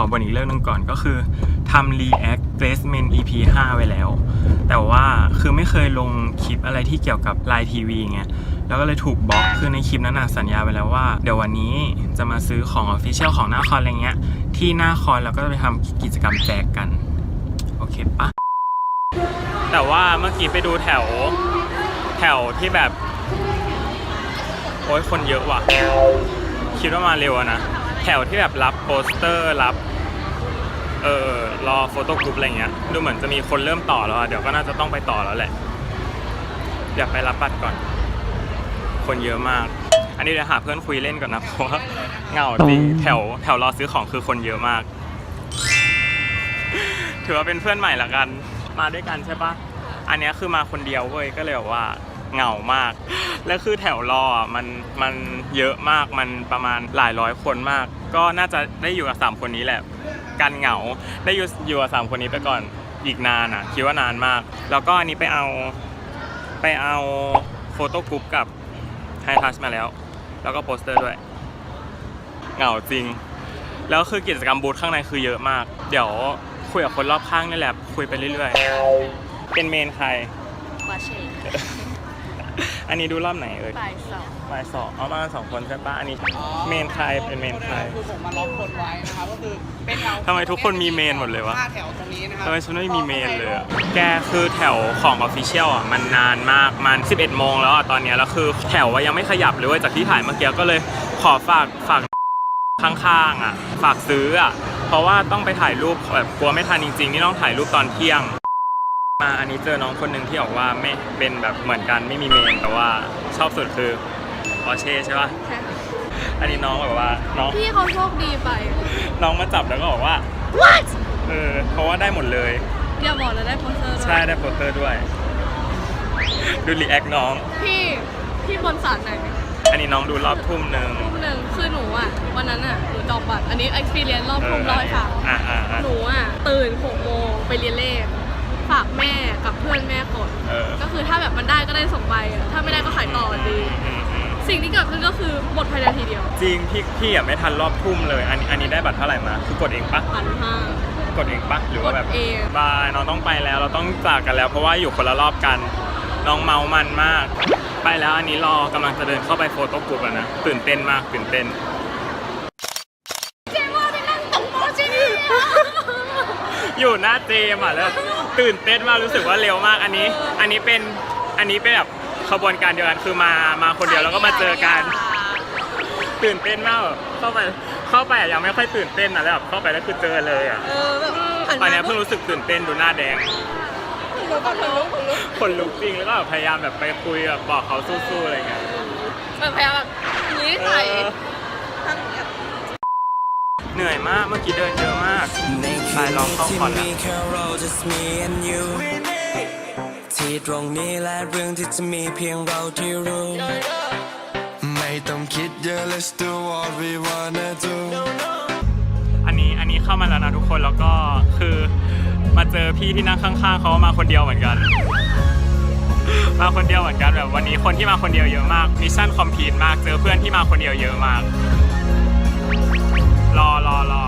อบ่นอีกเรื่องหนึงก่อนก็คือทำ React Grace Men EP 5 ไว้แล้ว แต่ว่าคือไม่เคยลงคลิปอะไรที่เกี่ยวกับ Line TV ไงแล้วก็เลยถูกบล็อกคือในคลิปนั้นน่ะสัญญาไปแล้วว่า เดี๋ยววันนี้จะมาซื้อของ Official ของหน้าคอนอะไรเงี้ย ที่หน้าคอนแล้วก็จะไปทำกิจกรรมแจกกัน โอเคปะแต่ว่าเมื่อกี้ไปดูแถวแถวที่แบบ โอ้ยคนเยอะว่ะ คิดว่ามาเร็วนะ แถวที่แบบรับโปสเตอร์รับ เออรอโฟโต้กรุ๊ปอะไรเงี้ยดูเหมือนจะมีคนเริ่มต่อแล้วอะเดี๋ยวก็น่าจะต้องไปต่อแล้วแหละอยากไปรับบัตรก่อน คนเยอะมาก อันนี้เดี๋ยวหาเพื่อนคุยเล่นก่อนนะเพราะว่าเหงาจริงแถวแถวรอซื้อของคือคนเยอะมาก ถือว่าเป็นเพื่อนใหม่ละกัน มาด้วยกันใช่ปะอันเนี้ยคือมาคนเดียวเว้ยก็เลยแบบว่าเหงามาก แล้วคือแถวรออะมันมันเยอะมากมันประมาณหลายร้อยคนมาก ก็น่าจะได้อยู่กับสามคนนี้แหละกันเหงาได้อยู่อยู่กับสามคนนี้ไปก่อนอีกนานอะคิดว่านานมาก แล้วก็อันนี้ไปเอาไปเอาโฟโต้กรุ๊ปกับไฮทัชมาแล้ว แล้วก็โปสเตอร์ด้วย เหงาจริง แล้วคือกิจกรรมบูธข้างในคือเยอะมาก เดี๋ยวคุยกับคนรอบข้างนี่แหละคุยไปเรื่อยๆ เป็นเมนใครวาเช อันนี้ดูรอบไหนเอ่ยบ่ายสองบ่ายสองเอามาสองคนใช่ปะอันนี้เมนใครเป็นเมนใครคือผมมาล็อกคนไว้นะครับก็คือเป็นแถวทำไมทุกคนมีเมนหมดเลยวะห้าแถวตรงนี้นะครัทำไมฉันไม่มีเมนเลยอะแกคือแถวของออฟฟิเชียลอะมันนานมากมัน 11โมงแล้วอะตอนเนี้ยแล้วคือแถวว่ายังไม่ขยับเลยเว้ยจากที่ถ่ายเมื่อกี้ก็เลยขอฝากฝากข้างๆอะฝากซื้ออะเพราะว่าต้องไปถ่ายรูปแบบกลัวไม่ทันจริงๆนี่ต้องถ่ายรูปตอนเที่ยง มาอันนี้เจอน้องคนหนึ่งที่บอกว่าไม่เป็นแบบเหมือนกันไม่มีเมนแต่ว่าชอบสุดคือออเช่ใช่ปะอันนี้น้องแบบว่าน้องพี่เขาโชคดีไป น้องมาจับแล้วก็บอกว่า what เออเพราะว่าได้หมดเลยอย่าบอกนะได้โปสเตอร์ด้วยใช่ได้โปสเตอร์ด้วยดูรีแอคน้อง พี่พี่บนศาลไหนอันนี้น้องดูรอบทุ่มหนึ่งทุ่มหนึ่งคือหนูอะวันนั้นอะหนูจองบัตรอันนี้ experience รอบทุ่มร้อยค่ะอ่าอ่าอ่าหนูอะตื่นหกโมงไปเรียนเลข ฝากแม่กับเพื่อนแม่กดเออ ก็คือถ้าแบบมันได้ก็ได้ส่งไปอะถ้าไม่ได้ก็ขายต่อดีอืมอืมสิ่งที่เกิดขึ้นก็คือหมดภายในทีเดียวจริงพี่พี่อะไม่ทันรอบทุ่มเลย อันนี้อันนี้ได้บัตรเท่าไหร่มา คือกดเองปะพันห้า กดเองปะหรือว่าแบบกดเอง บายน้องต้องไปแล้ว เราต้องจากกันแล้ว เพราะว่าอยู่คนละรอบกัน น้องเมามันมาก ไปแล้วอันนี้รอกำลังจะเดินเข้าไปโฟโต้กรุ๊ปแล้วนะตื่นเต้นมากตื่นเต้น เจว่าไปนั่งตรงโต๊ะเจนี่อะ อยู่หน้าเจมส์อะแล้วตื่นเต้นมากรู้สึกว่าเร็วมากอันนี้ อันนี้เป็นอันนี้เป็นแบบขบวนการเดียวกันคือมามาคนเดียวแล้วก็มาเจอกัน ตื่นเต้นมากแบบเข้าไปเข้าไปอะยังไม่ค่อยตื่นเต้นนะแล้วแบบเข้าไปแล้วคือเจอเลยอะเออแบบหันตอนมาเนี้ยเพิ่งรู้สึกตื่นเต้นดูหน้าแดงลุกคนลุกคนลุกคนลุกจริงแล้วก็แบบพยายามแบบไปคุยแบบบอกเขาสู้ๆอะไรเงี้ยแบบพยายามแบบอย่างนี้ใส่เออ ทั้งอย่างเงี้ย เหนื่อยมากเมื่อกี้เดินเยอะมากในไปลองเข้าที่คอนละมีแค่เรา just me and you ที่ตรงนี้และเรื่องที่จะมีเพียงเราที่รู้ ไม่ต้องคิดเยอะ let's do what we wanna do อันนี้อันนี้เข้ามาแล้วนะทุกคนแล้วก็คือมาเจอพี่ที่นั่งข้างๆเขามาคนเดียวเหมือนกัน มาคนเดียวเหมือนกันแบบวันนี้คนที่มาคนเดียวเยอะมากมิชชั่นคอมพลีทมากเจอเพื่อนที่มาคนเดียวเยอะมาก รอรอรอ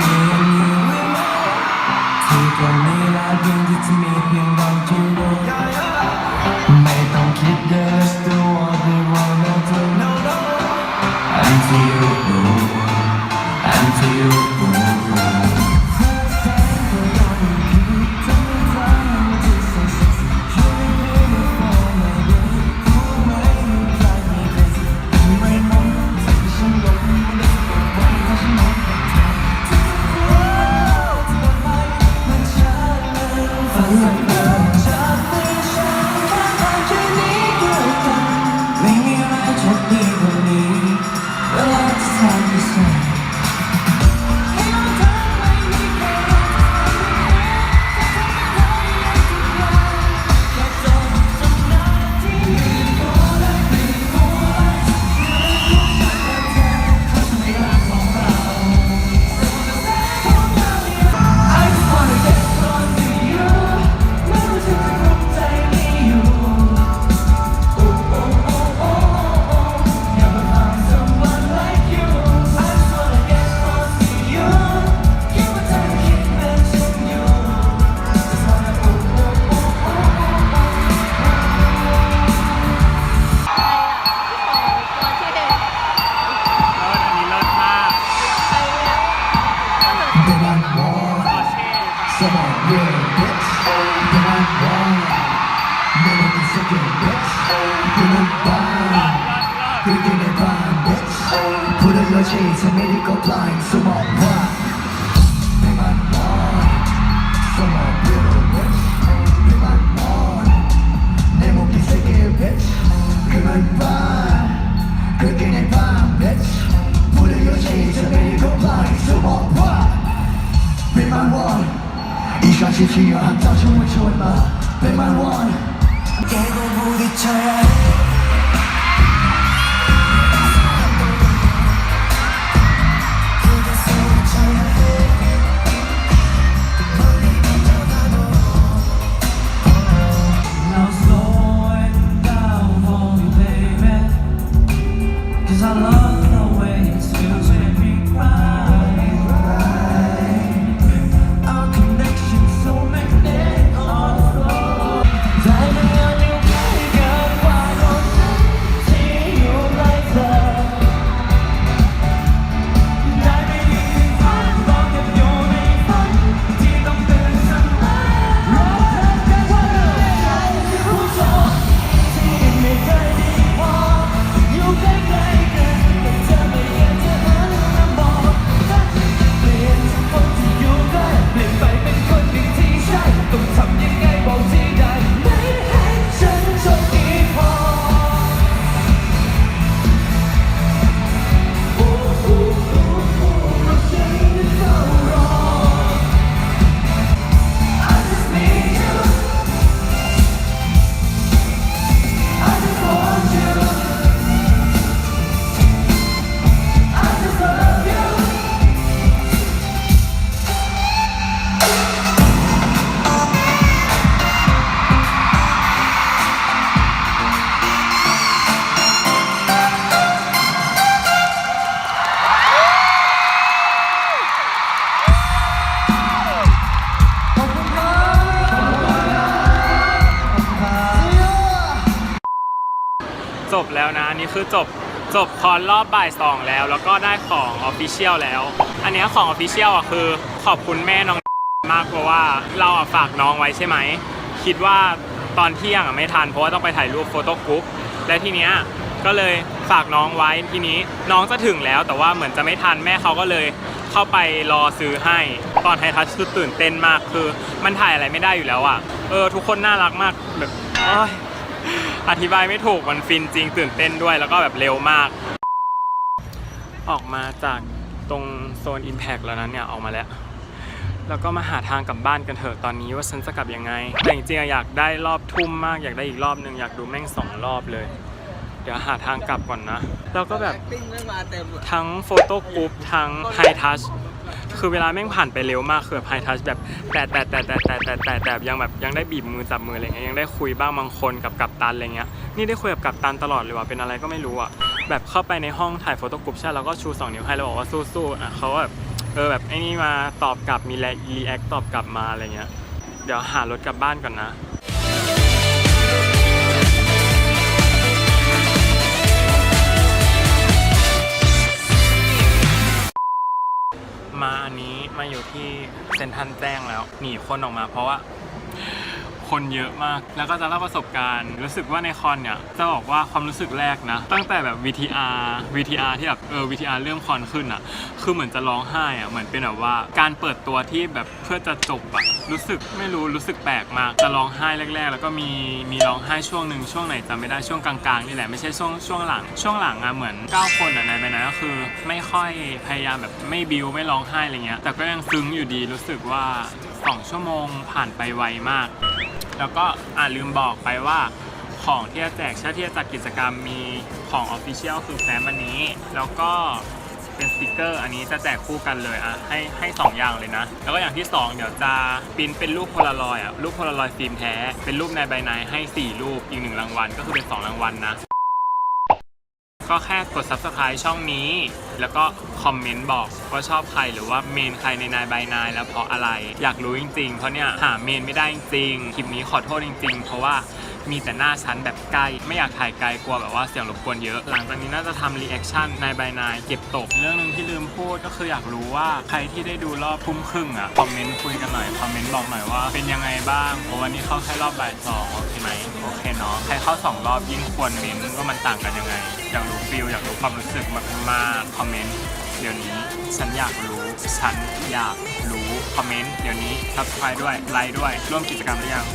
me and you ที่ตรงนี้แล้วเพียงที่จะมีเพียงเราที่รู้ไม่ต้องคิดเยอะ just do what we want They want war. Some are real dicks. They want war. They want the bitch. They want bomb. They think they blind bitch. Put on your shades and make it go blind. Some are blind. They want war. Some are real dicks. They want war. They won't bitch. They want. 一刷机体啊，早当就会 but bae my one 给过我敌承认 บแล้วนะนี่คือจบจบคอนรอบบ่ายสองแล้ว แล้วก็ได้ของออฟฟิเชียลแล้ว อันเนี้ยของออฟฟิเชียลอะคือขอบคุณแม่น้องมากเพราะว่าเราอะฝากน้องไว้ใช่ไหม คิดว่าตอนเที่ยงอะไม่ทันเพราะว่าต้องไปถ่ายรูปโฟโต้กรุ๊ปและทีเนี้ยก็เลยฝากน้องไว้ทีนี้น้องจะถึงแล้วแต่ว่าเหมือนจะไม่ทันแม่เขาก็เลยเข้าไปรอซื้อให้ตอนไททัชตื่นเต้นมากคือ มันถ่ายอะไรไม่ได้อยู่แล้วอะเออทุกคนน่ารักมากแบบโอ้ย อธิบายไม่ถูกมันฟินจริงตื่นเต้นด้วยแล้วก็แบบเร็วมาก ออกมาจากตรงโซน Impact แล้วนั้นเนี่ยออกมาแล้ว แล้วก็มาหาทางกลับบ้านกันเถอะตอนนี้ว่าฉันจะกลับยังไง แต่จริงๆอะอยากได้รอบทุ่มมากอยากได้อีกรอบหนึ่งอยากดูแม่งสองรอบเลย เดี๋ยวหาทางกลับก่อนนะ แล้วก็แบบติ้งเรื่องมาเต็มเลยทั้งโฟโต้กรุ๊ปทั้งไฮทัช คือเวลาแม่งผ่านไปเร็วมากคือแบบไฮทัชแบบแต่แต่แต่แต่แต่แต่แต่แต่ยังแบบยังได้บีบมือจับมืออะไรเงี้ยยังได้คุยบ้างบางคนกับกัปตันอะไรเงี้ยนี่ได้คุยกับกัปตันตลอดเลยว่าเป็นอะไรก็ไม่รู้อะแบบเข้าไปในห้องถ่ายโฟโต้กรุ๊ปใช่แล้วก็ชูสองนิ้วให้แล้วบอกว่าสู้ๆอะเขาก็แบบเออแบบไอ้นี่มาตอบกลับมีรีแอคตอบกลับมาอะไรเงี้ยเดี๋ยวหารถกลับบ้านก่อนนะ มาอันนี้มาอยู่ที่เซนทันแจ้งแล้ว หนีคนออกมาเพราะว่า คนเยอะมาก แล้วก็จะเล่าประสบการณ์ รู้สึกว่าในคอนเนี่ยจะบอกว่าความรู้สึกแรกนะ ตั้งแต่แบบ VTR VTR ที่แบบเออ VTR เริ่มคอนขึ้นอะ คือเหมือนจะร้องไห้อะเหมือนเป็นแบบว่าการเปิดตัวที่แบบเพื่อจะจบอะรู้สึกไม่รู้รู้สึกแปลกมากจะร้องไห้แรก ๆ แล้วก็มีมีร้องไห้ช่วงหนึ่งช่วงไหนจำไม่ได้ช่วงกลางๆนี่แหละไม่ใช่ช่วงช่วงหลัง ช่วงหลังอะเหมือน 9 คนอะในไปนะก็คือ ไม่ค่อยพยายามแบบไม่บิวไม่ร้องไห้อะไรเงี้ยแต่ก็ยังซึ้งอยู่ดีรู้สึกว่า 2 ชั่วโมงผ่านไปไวมาก แล้วก็อ่าลืมบอกไปว่า ของที่จะแจกชาติที่จะจัดกิจกรรมมีของออฟฟิเชียลคือแฟ้มอันนี้ แล้วก็เป็นสติกเกอร์ อันนี้จะแจกคู่กันเลยอะให้ให้สองอย่างเลยนะ แล้วก็อย่างที่สองเดี๋ยวจะปิ้นเป็นรูปโพลารอยด์อะรูปโพลารอยด์ฟิล์มแท้ เป็นรูปในใบในให้ 4 รูปอีกหนึ่งรางวัลก็คือเป็น 2 รางวัลนะก็แค่กด subscribe ช่องนี้แล้วก็คอมเมนต์บอกว่าชอบใครหรือว่าเมนใครในนายบายนายแล้วเพราะอะไรอยากรู้จริงๆ เพราะเนี่ยหาเมนไม่ได้จริงคลิปนี้ขอโทษจริง ๆ เพราะว่ามีแต่หน้าชั้นแบบใกล้ ไม่อยากถ่ายไกลกลัวแบบว่าเสียงรบกวนเยอะ หลังจากนี้น่าจะทำรีแอคชั่นนายบายนายเก็บตก เรื่องหนึงที่ลืมพูดก็คืออยากรู้ว่าใครที่ได้ดูรอบทุ่มครึ่งอะคอมเมนต์คุยกันหน่อยคอมเมนต์บอกหน่อยว่าเป็นยังไงบ้างเพราะวันนี้เข้าแค่รอบบ่ายสองโอเคไหมโอเคเนาะใครเข้าสองรอบยิ่งควรเมนว่ามันต่างกันยังไงอยากรู้ฟีลอยากรู้ความรู้สึกมากๆอมเมนต์เดี๋ยวนี้ ฉันอยากรู้ ฉันอยากรู้ คอมเมนต์เดี๋ยวนี้ทักทายด้วย ไลค์ด้วย ร่วมกิจกรรมหรือยัง